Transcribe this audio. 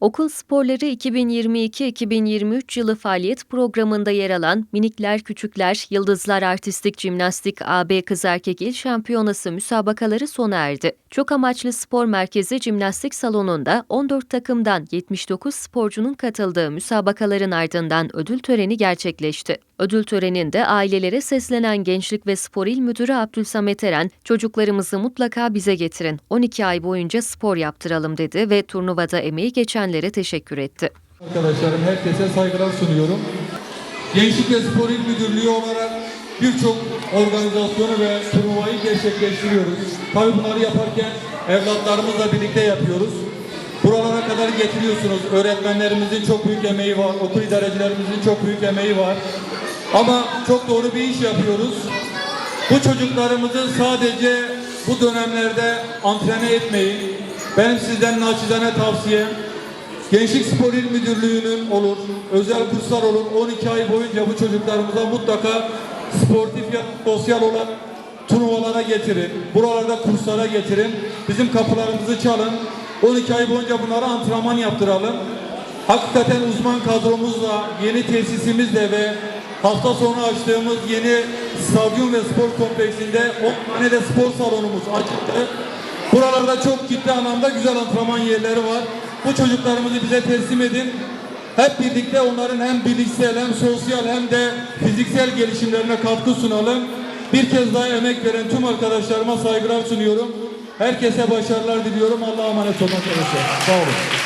Okul sporları 2022-2023 yılı faaliyet programında yer alan Minikler Küçükler Yıldızlar Artistik Jimnastik AB Kız Erkek İl Şampiyonası müsabakaları sona erdi. Çok amaçlı spor merkezi jimnastik salonunda 14 takımdan 79 sporcunun katıldığı müsabakaların ardından ödül töreni gerçekleşti. Ödül töreninde ailelere seslenen Gençlik ve Spor İl Müdürü Abdülsamet Eren, çocuklarımızı mutlaka bize getirin, 12 ay boyunca spor yaptıralım dedi ve turnuvada emeği geçenlere teşekkür etti. Arkadaşlarım herkese saygılar sunuyorum. Gençlik ve Spor İl Müdürlüğü olarak birçok organizasyonu ve turnuvayı gerçekleştiriyoruz. Tabii bunları yaparken evlatlarımızla birlikte yapıyoruz. Buralara kadar getiriyorsunuz. Öğretmenlerimizin çok büyük emeği var. Okul idarecilerimizin çok büyük emeği var. Ama çok doğru bir iş yapıyoruz. Bu çocuklarımızı sadece bu dönemlerde antrene etmeyin. Benim sizden naçizane tavsiyem Gençlik Spor İl Müdürlüğü'nün olur, özel kurslar olur. 12 ay boyunca bu çocuklarımıza mutlaka sportif ya sosyal olan turnuvalara getirin. Buralarda kurslara getirin. Bizim kapılarımızı çalın. 12 ay boyunca bunlara antrenman yaptıralım. Hakikaten uzman kadromuzla, yeni tesisimizle ve hafta sonu açtığımız yeni stadyum ve spor kompleksinde 10 tane de spor salonumuz açıldı. Buralarda çok ciddi anlamda güzel antrenman yerleri var. Bu çocuklarımızı bize teslim edin. Hep birlikte onların hem bilişsel hem sosyal hem de fiziksel gelişimlerine katkı sunalım. Bir kez daha emek veren tüm arkadaşlarıma saygılar sunuyorum. Herkese başarılar diliyorum. Allah'a emanet olun arkadaşlar. Sağ olun.